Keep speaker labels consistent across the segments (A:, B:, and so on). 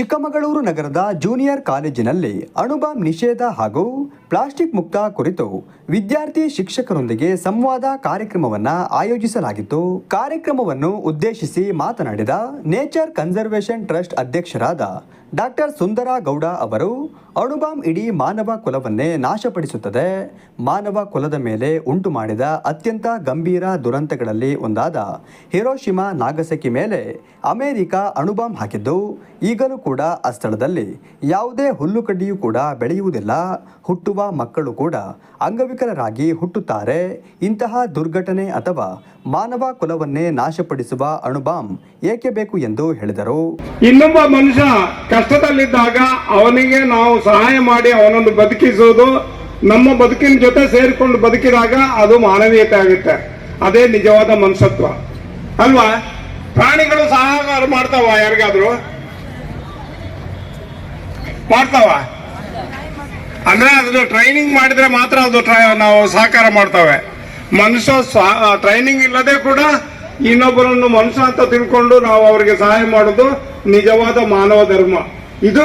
A: ಚಿಕ್ಕಮಗಳೂರು ನಗರದ ಜೂನಿಯರ್ ಕಾಲೇಜಿನಲ್ಲಿ ಅಣುಬಾಂಬ್ ನಿಷೇಧ ಹಾಗೂ ಪ್ಲಾಸ್ಟಿಕ್ ಮುಕ್ತ ಕುರಿತು ವಿದ್ಯಾರ್ಥಿ ಶಿಕ್ಷಕರೊಂದಿಗೆ ಸಂವಾದ ಕಾರ್ಯಕ್ರಮವನ್ನು ಆಯೋಜಿಸಲಾಗಿತ್ತು. ಕಾರ್ಯಕ್ರಮವನ್ನು ಉದ್ದೇಶಿಸಿ ಮಾತನಾಡಿದ ನೇಚರ್ ಕನ್ಸರ್ವೇಷನ್ ಟ್ರಸ್ಟ್ ಅಧ್ಯಕ್ಷರಾದ ಡಾಕ್ಟರ್ ಸುಂದರ ಗೌಡ ಅವರು ಅಣುಬಾಂಬ್ ಇಡೀ ಮಾನವ ಕುಲವನ್ನೇ ನಾಶಪಡಿಸುತ್ತದೆ. ಮಾನವ ಕುಲದ ಮೇಲೆ ಉಂಟು ಮಾಡಿದ ಅತ್ಯಂತ ಗಂಭೀರ ದುರಂತಗಳಲ್ಲಿ ಒಂದಾದ ಹಿರೋಶಿಮಾ ನಾಗಸಕಿ ಮೇಲೆ ಅಮೆರಿಕ ಅಣುಬಾಂಬ್ ಹಾಕಿದ್ದು. ಈಗಲೂ ಕೂಡ ಆ ಸ್ಥಳದಲ್ಲಿ ಯಾವುದೇ ಹುಲ್ಲುಕಡ್ಡಿಯೂ ಕೂಡ ಬೆಳೆಯುವುದಿಲ್ಲ. ಹುಟ್ಟುವ ಮಕ್ಕಳು ಕೂಡ ಅಂಗವಿಕಲರಾಗಿ ಹುಟ್ಟುತ್ತಾರೆ. ಇಂತಹ ದುರ್ಘಟನೆ ಅಥವಾ ಮಾನವ ಕುಲವನ್ನೇ ನಾಶಪಡಿಸುವ ಅಣುಬಾಂಬ್ ಏಕೆ ಬೇಕು ಎಂದು ಹೇಳಿದರು.
B: ಇನ್ನೊಬ್ಬ ಮನುಷ್ಯ ಕಷ್ಟದಲ್ಲಿದ್ದಾಗ ಅವನಿಗೆ ನಾವು ಸಹಾಯ ಮಾಡಿ ಅವನನ್ನು ಬದುಕಿಸೋದು ನಮ್ಮ ಬದುಕಿನ ಜೊತೆ ಸೇರಿಕೊಂಡು ಬದುಕಿದಾಗ ಅದು ಮಾನವೀಯತೆ ಆಗುತ್ತೆ. ಅದೇ ನಿಜವಾದ ಮನುಷ್ಯತ್ವ. ಅಲ್ವಾ? ಪ್ರಾಣಿಗಳು ಸಹಕಾರ ಮಾಡ್ತಾವ ಯಾರಿಗಾದ್ರು? ಮಾಡ್ತಾವ? ಅಂದ್ರೆ ಅದನ್ನು ಟ್ರೈನಿಂಗ್ ಮಾಡಿದ್ರೆ ಮಾತ್ರ ಅದು ನಾವು ಸಹಕಾರ ಮಾಡ್ತವೆ. ಮನುಷ್ಯ ಟ್ರೈನಿಂಗ್ ಇಲ್ಲದೆ ಕೂಡ ಇನ್ನೊಬ್ಬರನ್ನು ಮನುಷ್ಯ ಅಂತ ತಿಳ್ಕೊಂಡು ನಾವು ಅವರಿಗೆ ಸಹಾಯ ಮಾಡೋದು ನಿಜವಾದ ಮಾನವ ಧರ್ಮ. ಇದು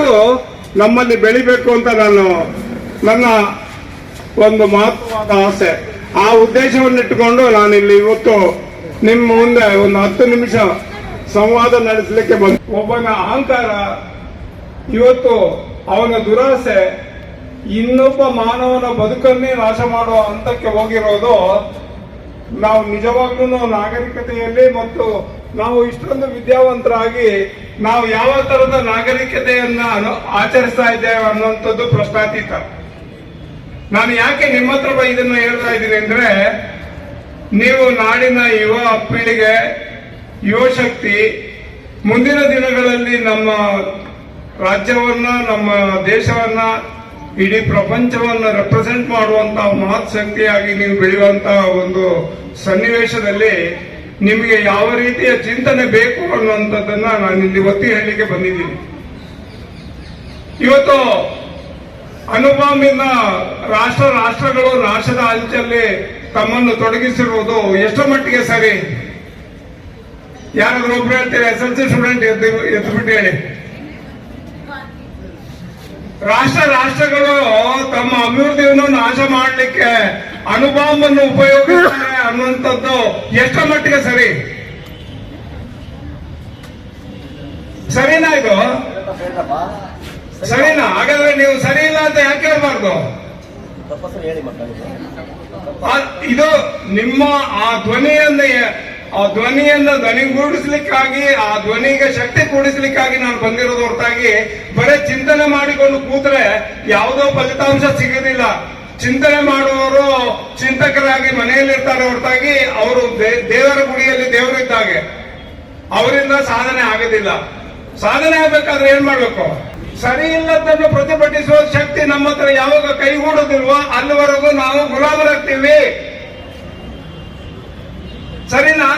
B: ನಮ್ಮಲ್ಲಿ ಬೆಳಿಬೇಕು ಅಂತ ನಾನು, ನನ್ನ ಒಂದು ಮಹತ್ವವಾದ ಆಸೆ. ಆ ಉದ್ದೇಶವನ್ನಿಟ್ಟುಕೊಂಡು ನಾನಿಲ್ಲಿ ಇವತ್ತು ನಿಮ್ಮ ಮುಂದೆ ಒಂದು ಹತ್ತು ನಿಮಿಷ ಸಂವಾದ ನಡೆಸಲಿಕ್ಕೆ ಬಂದ ಒಬ್ಬನ ಅಹಂಕಾರ ಇವತ್ತು ಅವನ ದುರಾಸೆ ಇನ್ನೊಬ್ಬ ಮಾನವನ ಬದುಕನ್ನೇ ನಾಶ ಮಾಡುವ ಹಂತಕ್ಕೆ ಹೋಗಿರೋದು ನಾವು ನಿಜವಾಗ್ಲೂ ನಾಗರಿಕತೆಯಲ್ಲಿ ಮತ್ತು ನಾವು ಇಷ್ಟೊಂದು ವಿದ್ಯಾವಂತರಾಗಿ ನಾವು ಯಾವ ತರದ ನಾಗರಿಕತೆಯನ್ನ ಆಚರಿಸ್ತಾ ಇದ್ದೇವೆ ಅನ್ನುವಂಥದ್ದು ಪ್ರಶ್ನಾತೀತ. ನಾನು ಯಾಕೆ ನಿಮ್ಮ ಹತ್ರ ಇದನ್ನು ಹೇಳ್ತಾ ಇದ್ದೀನಿ ಅಂದ್ರೆ, ನೀವು ನಾಡಿನ ಯುವ ಪೀಳಿಗೆ ಯುವಶಕ್ತಿ ಮುಂದಿನ ದಿನಗಳಲ್ಲಿ ನಮ್ಮ ರಾಜ್ಯವನ್ನ, ನಮ್ಮ ದೇಶವನ್ನ ಇಡೀ ಪ್ರಪಂಚವನ್ನ ರೆಪ್ರೆಸೆಂಟ್ ಮಾಡುವಂತಹ ಮಹತ್ ಶಕ್ತಿಯಾಗಿ ನೀವು ಬೆಳೆಯುವಂತಹ ಒಂದು ಸನ್ನಿವೇಶದಲ್ಲಿ ನಿಮಗೆ ಯಾವ ರೀತಿಯ ಚಿಂತನೆ ಬೇಕು ಅನ್ನುವಂಥದ್ದನ್ನ ನಾನು ಇಲ್ಲಿ ಒತ್ತಿ ಹೇಳಲಿಕ್ಕೆ ಬಂದಿದ್ದೀನಿ. ಇವತ್ತು ಅನುಭವದಿಂದ ರಾಷ್ಟ್ರ ರಾಷ್ಟ್ರಗಳು ನಾಶದ ಅಂಚಲ್ಲಿ ತಮ್ಮನ್ನು ತೊಡಗಿಸಿರುವುದು ಎಷ್ಟು ಮಟ್ಟಿಗೆ ಸರಿ. ಯಾರಾದ್ರೂ ಒಬ್ರು ಹೇಳ್ತೀರಿ, ಎಸ್ ಎಲ್ ಸಿ ಸ್ಟೂಡೆಂಟ್ ಎದ್ದು ಹೇಳಿ. ರಾಷ್ಟ್ರ ರಾಷ್ಟ್ರಗಳು ತಮ್ಮ ಅಭಿವೃದ್ಧಿಯನ್ನು ನಾಶ ಮಾಡಲಿಕ್ಕೆ ಅಣುಬಾಂಬನ್ನು ಉಪಯೋಗಿಸ್ತಾರೆ ಅನ್ನುವಂಥದ್ದು ಎಷ್ಟು ಮಟ್ಟಿಗೆ ಸರಿ? ಸರಿನಾ ಇದು? ಸರಿನಾ? ಹಾಗಾದ್ರೆ ನೀವು ಸರಿ ಇಲ್ಲ ಅಂತ ಯಾಕೆ ಹೇಳ್ಬಾರ್ದು? ಇದು ನಿಮ್ಮ ಆ ಧ್ವನಿಯನ್ನ ಆ ಧ್ವನಿಯನ್ನ ಧ್ವನಿಗೂಡಿಸ್ಲಿಕ್ಕಾಗಿ ಆ ಧ್ವನಿಗೆ ಶಕ್ತಿ ಕೂಡಿಸ್ಲಿಕ್ಕಾಗಿ ನಾನು ಬಂದಿರೋದು ಹೊರತಾಗಿ ಬರೀ ಚಿಂತನೆ ಮಾಡಿಕೊಂಡು ಕೂತ್ರೆ ಯಾವುದೋ ಫಲಿತಾಂಶ ಸಿಗೋದಿಲ್ಲ. ಚಿಂತನೆ ಮಾಡುವವರು ಚಿಂತಕರಾಗಿ ಮನೆಯಲ್ಲಿರ್ತಾರೆ ಹೊರತಾಗಿ ಅವರು ದೇವರ ಗುಡಿಯಲ್ಲಿ ದೇವರಿದ್ದಾಗೆ ಅವರಿಂದ ಸಾಧನೆ ಆಗೋದಿಲ್ಲ. ಸಾಧನೆ ಆಗ್ಬೇಕಾದ್ರೆ ಏನ್ ಮಾಡ್ಬೇಕು? ಸರಿ ಇಲ್ಲದನ್ನು ಪ್ರತಿಭಟಿಸುವ ಶಕ್ತಿ ನಮ್ಮ ಹತ್ರ ಯಾವಾಗ ಕೈಗೂಡೋದಿಲ್ವೋ, ಅಲ್ಲಿವರೆಗೂ ನಾವು ಗುಲಾಮರಾಗ್ತೀವಿ. ಸರಿನಾ?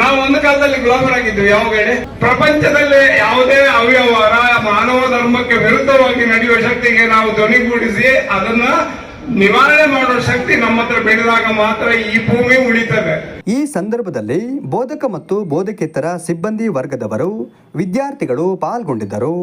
B: ನಾವು ಒಂದು ಕಾಲದಲ್ಲಿ ಗುಲಾಮರಾಗಿದ್ವಿ ಯಾವ ಹೇಳಿ? ಪ್ರಪಂಚದಲ್ಲಿ ಯಾವುದೇ ಅವ್ಯವಹಾರ, ಮಾನವ ಧರ್ಮಕ್ಕೆ ವಿರುದ್ಧವಾಗಿ ನಡೆಯುವ ಶಕ್ತಿಗೆ ನಾವು ಧ್ವನಿಗೂಡಿಸಿ ಅದನ್ನ ನಿವಾರಣೆ ಮಾಡುವ ಶಕ್ತಿ ನಮ್ಮ ಹತ್ರ ಬೆಳೆದಾಗ ಮಾತ್ರ ಈ ಭೂಮಿ ಉಳಿತದೆ.
A: ಈ ಸಂದರ್ಭದಲ್ಲಿ ಬೋಧಕ ಮತ್ತು ಬೋಧಕೇತರ ಸಿಬ್ಬಂದಿ ವರ್ಗದವರು ವಿದ್ಯಾರ್ಥಿಗಳು ಪಾಲ್ಗೊಂಡಿದ್ದರು.